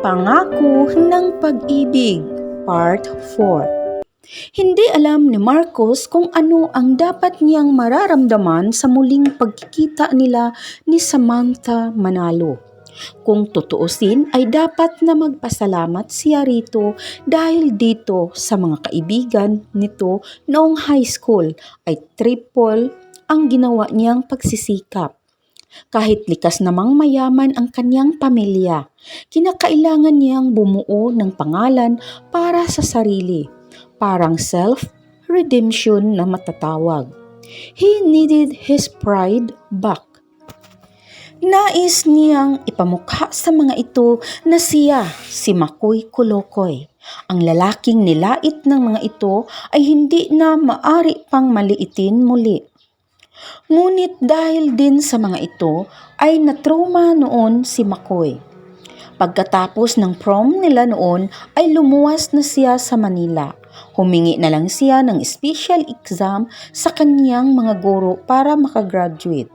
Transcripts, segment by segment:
Pangako ng Pag-ibig Part 4 Hindi alam ni Marcos kung ano ang dapat niyang mararamdaman sa muling pagkikita nila ni Samantha Manalo. Kung tutuusin ay dapat na magpasalamat siya rito dahil dito sa mga kaibigan nito noong high school ay triple ang ginawa niyang pagsisikap. Kahit likas namang mayaman ang kanyang pamilya, kinakailangan niyang bumuo ng pangalan para sa sarili, parang self-redemption na matatawag. He needed his pride back. Nais niyang ipamukha sa mga ito na siya, si Makoy Kulokoy. Ang lalaking nilait ng mga ito ay hindi na maari pang maliitin muli. Ngunit dahil din sa mga ito ay natruma noon si Makoy. Pagkatapos ng prom nila noon ay lumuwas na siya sa Manila. Humingi na lang siya ng special exam sa kanyang mga guro para makagraduate.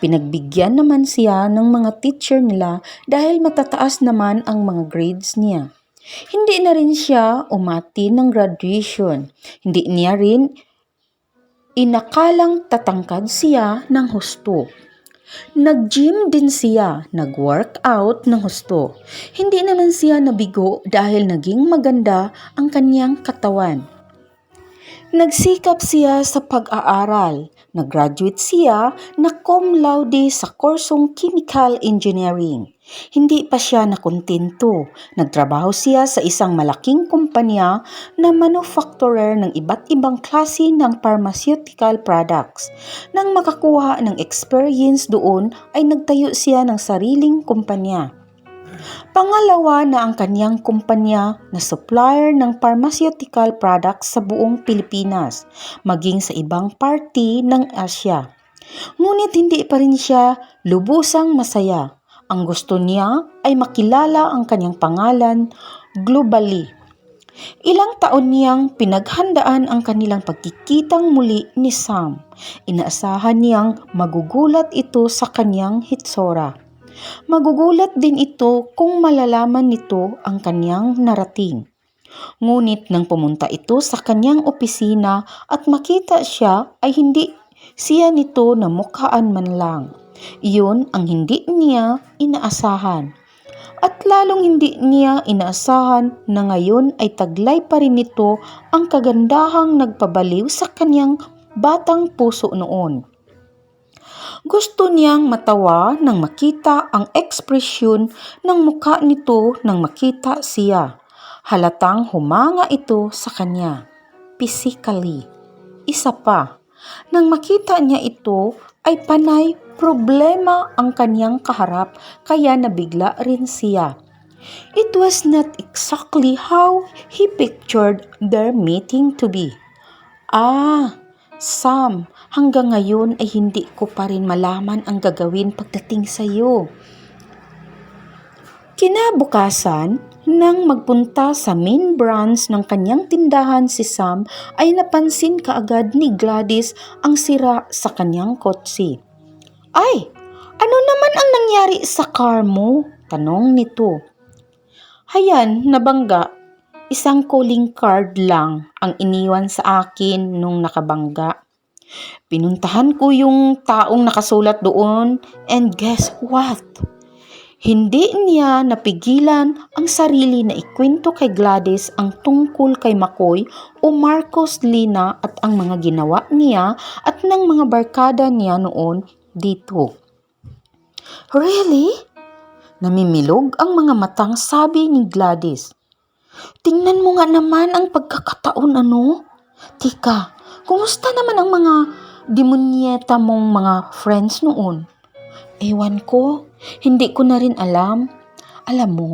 Pinagbigyan naman siya ng mga teacher nila dahil matataas naman ang mga grades niya. Hindi na rin siya umati ng graduation. Hindi niya rin inakalang tatangkad siya ng husto. Nag-gym din siya, nag-workout ng husto. Hindi naman siya nabigo dahil naging maganda ang kanyang katawan. Nagsikap siya sa pag-aaral. Nag-graduate siya na cum laude sa kursong Chemical Engineering. Hindi pa siya nakontento. Nagtrabaho siya sa isang malaking kumpanya na manufacturer ng iba't ibang klase ng pharmaceutical products. Nang makakuha ng experience doon ay nagtayo siya ng sariling kumpanya. Pangalawa na ang kanyang kumpanya na supplier ng pharmaceutical products sa buong Pilipinas, maging sa ibang party ng Asya. Ngunit hindi pa rin siya lubusang masaya. Ang gusto niya ay makilala ang kanyang pangalan globally. Ilang taon niyang pinaghandaan ang kanilang pagkikitang muli ni Sam. Inaasahan niyang magugulat ito sa kanyang hitsora. Magugulat din ito kung malalaman nito ang kanyang narating. Ngunit nang pumunta ito sa kanyang opisina at makita siya ay hindi siya nito na mukhaan man lang. Iyon ang hindi niya inaasahan. At lalong hindi niya inaasahan na ngayon ay taglay pa rin nito ang kagandahang nagpabaliw sa kanyang batang puso noon. Gusto niyang matawa nang makita ang ekspresyon ng mukha nito nang makita siya. Halatang humanga ito sa kanya. Physically. Isa pa, nang makita niya ito ay panay problema ang kanyang kaharap kaya nabigla rin siya. It was not exactly how he pictured their meeting to be. Ah, Sam, hanggang ngayon ay hindi ko pa rin malaman ang gagawin pagdating sa iyo. Kinabukasan, nang magpunta sa main branch ng kanyang tindahan si Sam ay napansin kaagad ni Gladys ang sira sa kanyang kotse. Ay, ano naman ang nangyari sa car mo? Tanong nito. Hayan, nabangga. Isang calling card lang ang iniwan sa akin nung nakabangga. Pinuntahan ko yung taong nakasulat doon and guess what? Hindi niya napigilan ang sarili na ikwento kay Gladys ang tungkol kay Makoy o Marcos Lina at ang mga ginawa niya at ng mga barkada niya noon dito. Really? Namimilog ang mga matang sabi ni Gladys. Tingnan mo nga naman ang pagkakataon ano. Tika, kumusta naman ang mga demonyeta mong mga friends noon? Ewan ko, hindi ko na rin alam. Alam mo,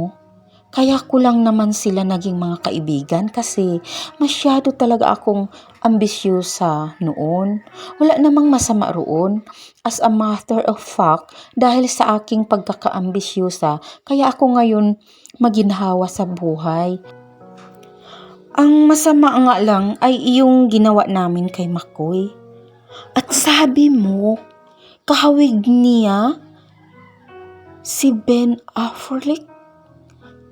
kaya ko lang naman sila naging mga kaibigan kasi masyado talaga akong ambisyosa noon. Wala namang masama roon. As a matter of fact, dahil sa aking pagkakaambisyosa, kaya ako ngayon maginhawa sa buhay. Ang masama nga lang ay iyong ginawa namin kay Makoy. At sabi mo, kahawig niya si Ben Affleck?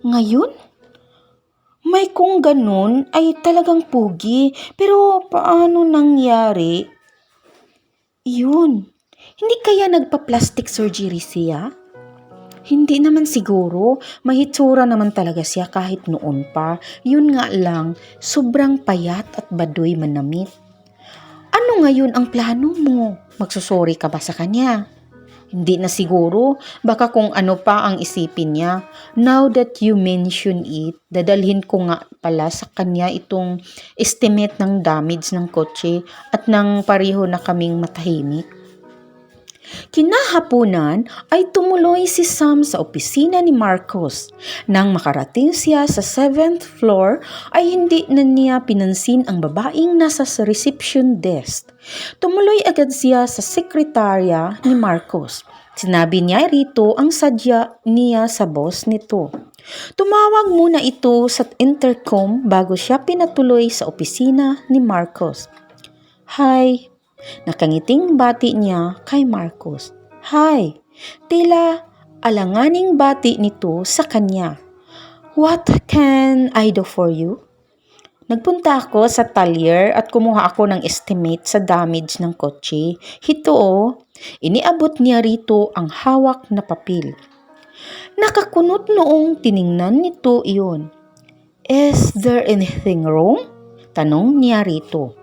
Ngayon? May kung ganun ay talagang pugi. Pero paano nangyari? Yun. Hindi kaya nagpa-plastic surgery siya? Hindi naman siguro. May hitsura naman talaga siya kahit noon pa. Yun nga lang, sobrang payat at baduy manamit. Ano ngayon ang plano mo? Magsusori ka ba sa kanya? Hindi na siguro. Baka kung ano pa ang isipin niya. Now that you mention it, dadalhin ko nga pala sa kanya itong estimate ng damage ng kotse at nang pareho na kaming matahimik. Kinahaponan ay tumuloy si Sam sa opisina ni Marcos. Nang makarating siya sa 7th floor ay hindi na niya pinansin ang babaeng nasa sa reception desk. Tumuloy agad siya sa sekretarya ni Marcos. Sinabi niya rito ang sadya niya sa boss nito. Tumawag muna ito sa intercom bago siya pinatuloy sa opisina ni Marcos. Hi, Nakangiting bati niya kay Marcos. Hi, tila alanganing bati nito sa kanya. What can I do for you? Nagpunta ako sa talyer at kumuha ako ng estimate sa damage ng kotse. Hito oh, iniabot niya rito ang hawak na papel. Nakakunot noong tiningnan nito iyon. Is there anything wrong? Tanong niya rito.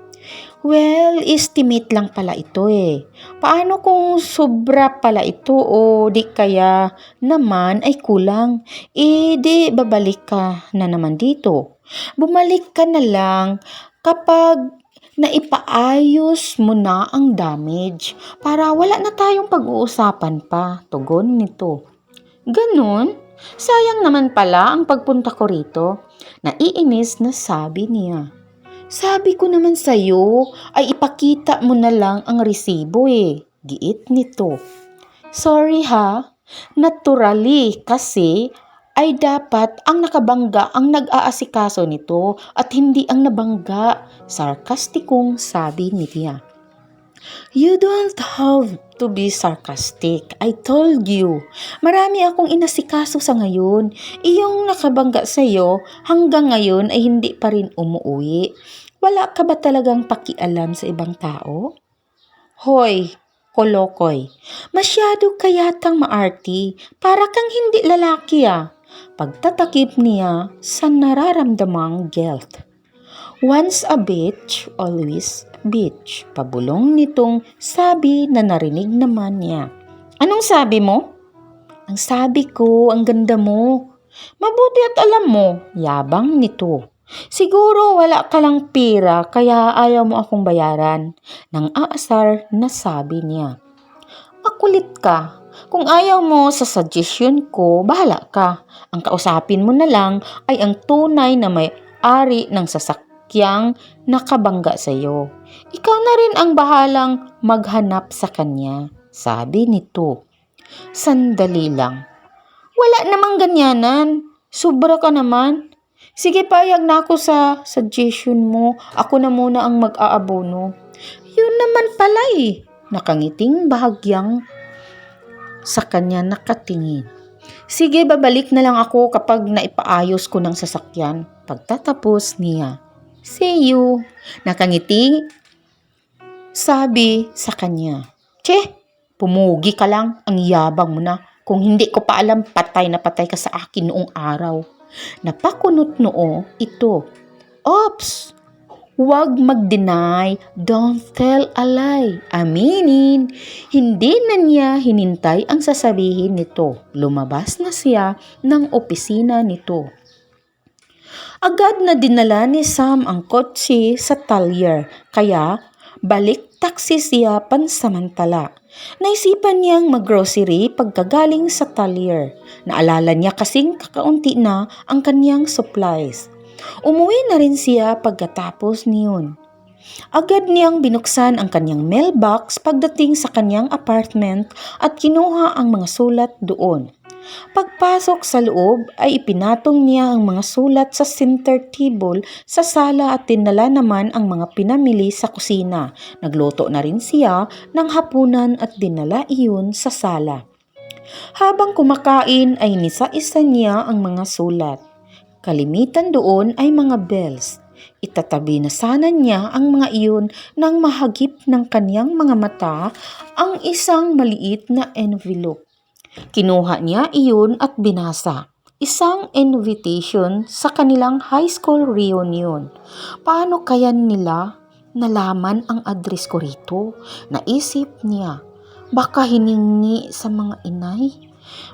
Well, estimate lang pala ito eh. Paano kung sobra pala ito o di kaya naman ay kulang? Eh di babalik ka na naman dito. Bumalik ka na lang kapag naipaayos mo na ang damage para wala na tayong pag-uusapan pa. Tugon nito. Ganon? Sayang naman pala ang pagpunta ko rito. Naiinis na sabi niya. Sabi ko naman sa'yo ay ipakita mo na lang ang resibo eh. Giit nito. Sorry ha. Naturally kasi ay dapat ang nakabangga ang nag-aasikaso nito at hindi ang nabangga. Sarkastikong sabi ni Tia. You don't have to be sarcastic. I told you. Marami akong inasikaso sa ngayon. Iyong nakabangga sa'yo hanggang ngayon ay hindi pa rin umuwi. Wala ka ba talagang pakialam sa ibang tao? Hoy, kolokoy. Masyado kayatang maarti. Para kang hindi lalaki ah. Pagtatakip niya sa nararamdamang guilt. Once a bitch, always bitch. Pabulong nitong sabi na narinig naman niya. Anong sabi mo? Ang sabi ko, ang ganda mo. Mabuti at alam mo, yabang nito. Siguro wala ka lang pera kaya ayaw mo akong bayaran. Nang aasar na sabi niya. Makulit ka. Kung ayaw mo sa suggestion ko, bahala ka. Ang kausapin mo na lang ay ang tunay na may-ari ng sasakyang nakabangga sa iyo. Ikaw na rin ang bahalang maghanap sa kanya, sabi nito. Sandali lang. Wala namang ganyanan. Sobra ka naman. Sige, payag na ako sa suggestion mo. Ako na muna ang mag-aabono. Yun naman pala eh. Nakangiting bahagyang sa kanya nakatingin. Sige, babalik na lang ako kapag naipaayos ko ng sasakyan. Pagtatapos niya. See you. Nakangiti. Sabi sa kanya. Che, pumugi ka lang. Ang yabang mo na. Kung hindi ko pa alam, patay na patay ka sa akin noong araw. Napakunot noo ito. Ops! Huwag mag-deny, don't tell a lie. Aminin. Hindi na niya hinintay ang sasabihin nito. Lumabas na siya ng opisina nito. Agad na dinala ni Sam ang kotse sa talyer, kaya balik taxi siya pansamantala. Naisipan niyang maggrocery pagkagaling sa talyer. Naalala niya kasing kakaunti na ang kanyang supplies. Umuwi na rin siya pagkatapos niyon. Agad niyang binuksan ang kanyang mailbox pagdating sa kanyang apartment at kinuha ang mga sulat doon. Pagpasok sa loob ay ipinatong niya ang mga sulat sa center table sa sala at tinala naman ang mga pinamili sa kusina. Nagluto na rin siya ng hapunan at dinala iyon sa sala. Habang kumakain ay nisa-isa niya ang mga sulat. Kalimitan doon ay mga bells. Itatabi na sana niya ang mga iyon nang mahagip ng kanyang mga mata ang isang maliit na envelope. Kinuha niya iyon at binasa. Isang invitation sa kanilang high school reunion. Paano kaya nila nalaman ang address ko rito? Naisip niya. Baka hiningi sa mga inay?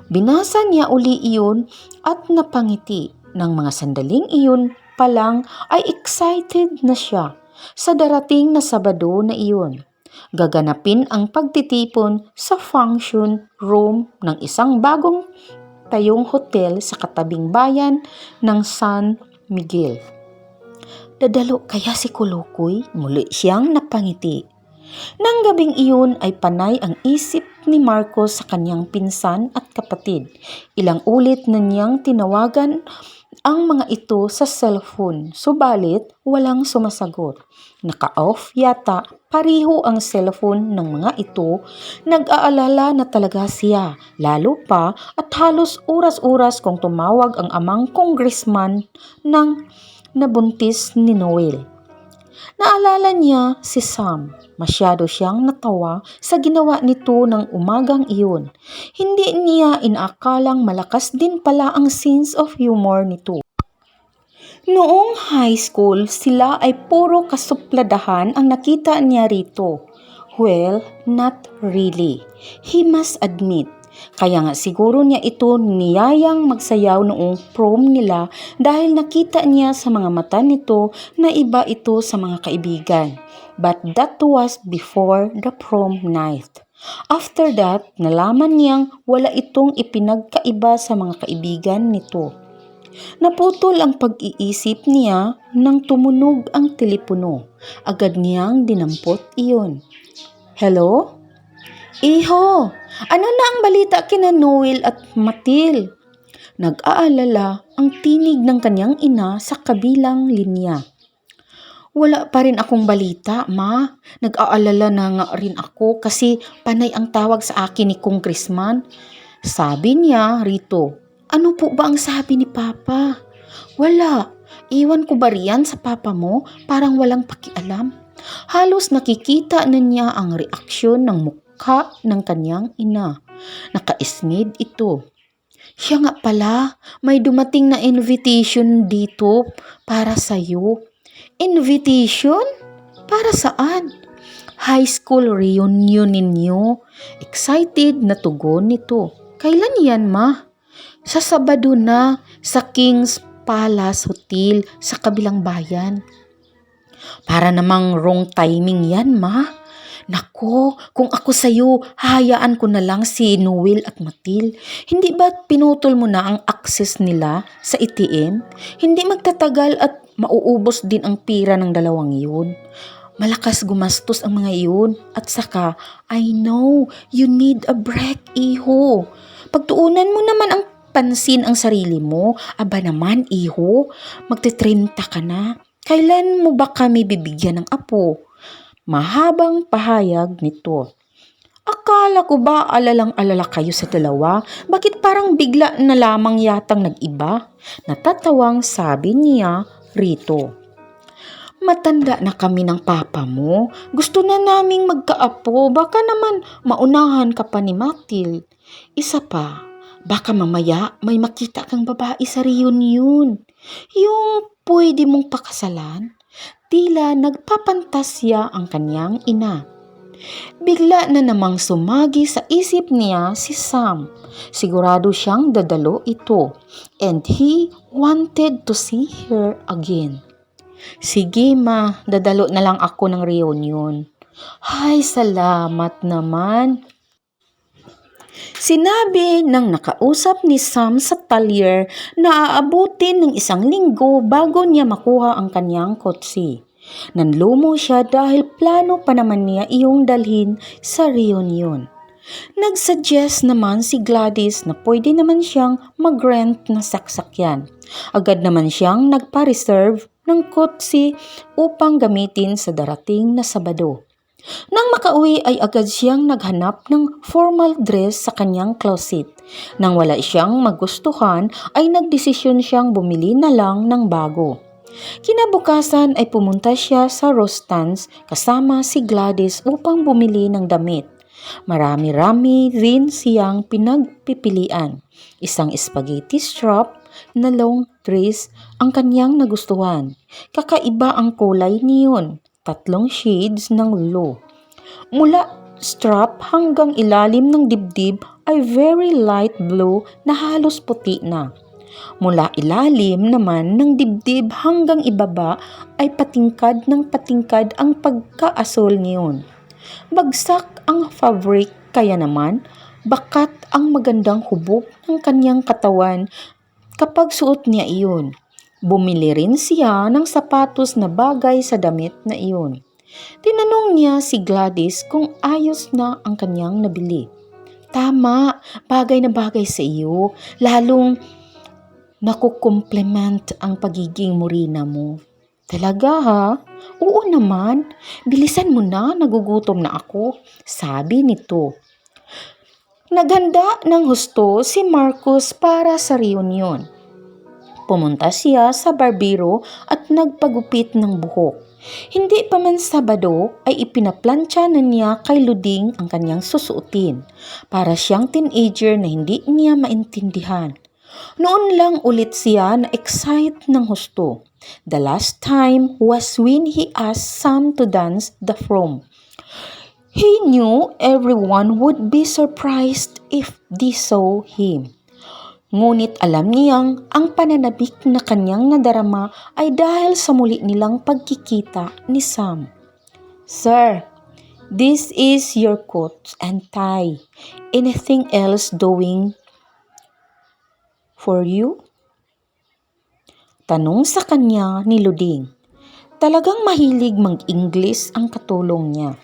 Binasa niya uli iyon at napangiti. Nang mga sandaling iyon pa lang ay excited na siya sa darating na Sabado na iyon. Gaganapin ang pagtitipon sa function room ng isang bagong tayong hotel sa katabing bayan ng San Miguel. Dadalo kaya si Kulukoy? Muli siyang napangiti. Nang gabing iyon ay panay ang isip ni Marcos sa kanyang pinsan at kapatid. Ilang ulit na niyang tinawagan ang mga ito sa cellphone, subalit walang sumasagot. Naka-off yata pariho ang cellphone ng mga ito. Nag-aalala na talaga siya, lalo pa at halos oras-oras kung tumawag ang amang congressman ng nabuntis ni Noel. Naalala niya si Sam. Masyado siyang natawa sa ginawa nito ng umagang iyon. Hindi niya inaakalang malakas din pala ang sense of humor nito. Noong high school, sila ay puro kasupladahan ang nakita niya rito. Well, not really. He must admit. Kaya nga siguro niya ito niyayang magsayaw noong prom nila dahil nakita niya sa mga mata nito na iba ito sa mga kaibigan. But that was before the prom night. After that, nalaman niyang wala itong ipinagkaiba sa mga kaibigan nito. Naputol ang pag-iisip niya nang tumunog ang telepono. Agad niyang dinampot iyon. Hello? Iho, ano na ang balita kina Noel at Matil? Nag-aalala ang tinig ng kanyang ina sa kabilang linya. Wala pa rin akong balita, ma. Nag-aalala na nga rin ako kasi panay ang tawag sa akin ni Congressman. Sabi niya rito, ano po ba ang sabi ni Papa? Wala. Iwan ko ba riyan sa papa mo? Parang walang pakialam. Halos nakikita na niya ang reaksyon ng mukha ng kanyang ina. Nakaisngid ito. Siya nga pala, may dumating na invitation dito para sa'yo. Invitation? Para saan? High school reunion ninyo. Excited na tugon nito. Kailan yan, ma? Sa Sabado na, sa King's Palace Hotel sa kabilang bayan. Para namang wrong timing yan, ma. Nako, kung ako sa'yo, hahayaan ko na lang si Noel at Matil. Hindi ba pinutol mo na ang access nila sa ATM? Hindi magtatagal at mauubos din ang pira ng dalawang yun. Malakas gumastos ang mga iyon. At saka, I know, you need a break, iho. Pagtuunan mo naman ang pansin ang sarili mo. Aba naman, iho, magte-30 ka na. Kailan mo ba kami bibigyan ng apo? Mahabang pahayag nito. Akala ko ba alalang-alala kayo sa dalawa? Bakit parang bigla na lamang yatang nag-iba? Natatawang sabi niya rito. Matanda na kami ng papa mo. Gusto na naming magkaapo. Baka naman maunahan ka pa ni Matil. Isa pa, baka mamaya may makita kang babae sa reunion. Yung pwede mong pakasalan. Tila nagpapantasya ang kanyang ina. Bigla na namang sumagi sa isip niya si Sam. Sigurado siyang dadalo ito and he wanted to see her again. Sige ma, dadalo na lang ako ng reunion. Hay, salamat naman. Sinabi ng nakausap ni Sam sa talyer na aabutin ng isang linggo bago niya makuha ang kanyang kotse. Nanlumo siya dahil plano pa naman niya iyong dalhin sa reunion. Nagsuggest naman si Gladys na pwede naman siyang mag-rent na saksakyan. Agad naman siyang nagpa-reserve ng kotse upang gamitin sa darating na Sabado. Nang makauwi ay agad siyang naghanap ng formal dress sa kanyang closet. Nang wala siyang magustuhan ay nagdesisyon siyang bumili na lang ng bago. Kinabukasan ay pumunta siya sa Rostan's kasama si Gladys upang bumili ng damit. Marami-rami rin siyang pinagpipilian. Isang spaghetti strap na long dress ang kanyang nagustuhan. Kakaiba ang kulay niyon, tatlong shades ng blue. Mula strap hanggang ilalim ng dibdib ay very light blue na halos puti na. Mula ilalim naman ng dibdib hanggang ibaba ay patingkad ng patingkad ang pagkaasol niyon. Bagsak ang fabric kaya naman bakat ang magandang hubog ng kanyang katawan kapag suot niya iyon. Bumili rin siya ng sapatos na bagay sa damit na iyon. Tinanong niya si Gladys kung ayos na ang kanyang nabili. Tama, bagay na bagay sa iyo, lalong nakukomplement ang pagiging morina mo. Talaga ha? Oo naman. Bilisan mo na, nagugutom na ako. Sabi nito. Naghanda ng husto si Marcos para sa reunion. Pumunta siya sa barbero at nagpagupit ng buhok. Hindi pa man Sabado ay ipinaplantsa na niya kay Luding ang kanyang susuotin para siyang teenager na hindi niya maintindihan. Noon lang ulit siya na excite ng husto. The last time was when he asked Sam to dance the from. He knew everyone would be surprised if they saw him. Ngunit alam niyang ang pananabik na kanyang nadarama ay dahil sa muli nilang pagkikita ni Sam. Sir, this is your coat and tie. Anything else doing for you? Tanong sa kanya ni Luding. Talagang mahilig mag-Ingles ang katulong niya.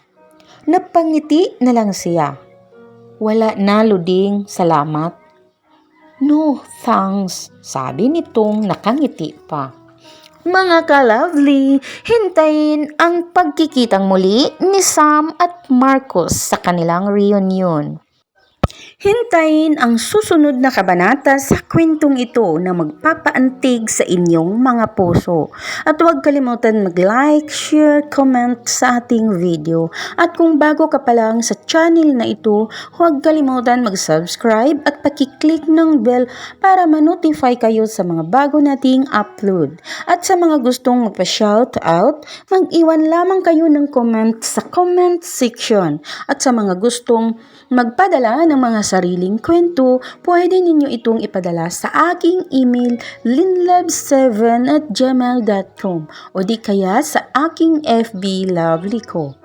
Napangiti na lang siya. Wala na, Luding. Salamat. No, thanks. Sabi nitong nakangiti pa. Mga ka-lovely, hintayin ang pagkikitang muli ni Sam at Marcos sa kanilang reunion. Hintayin ang susunod na kabanata sa kwentong ito na magpapaantig sa inyong mga puso. At huwag kalimutan mag-like, share, comment sa ating video. At kung bago ka pa lang sa channel na ito, huwag kalimutan mag-subscribe at pakiclick ng bell para ma-notify kayo sa mga bago nating upload. At sa mga gustong magpa-shout out, mag-iwan lamang kayo ng comment sa comment section. At sa mga gustong magpadala ng mga sariling kwento, pwede ninyo itong ipadala sa aking email linlab7 at gmail.com o di kaya sa aking FB Lovely ko.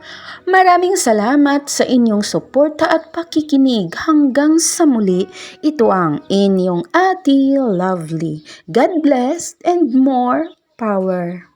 Maraming salamat sa inyong suporta at pakikinig hanggang sa muli. Ito ang inyong Ate Lovely. God bless and more power.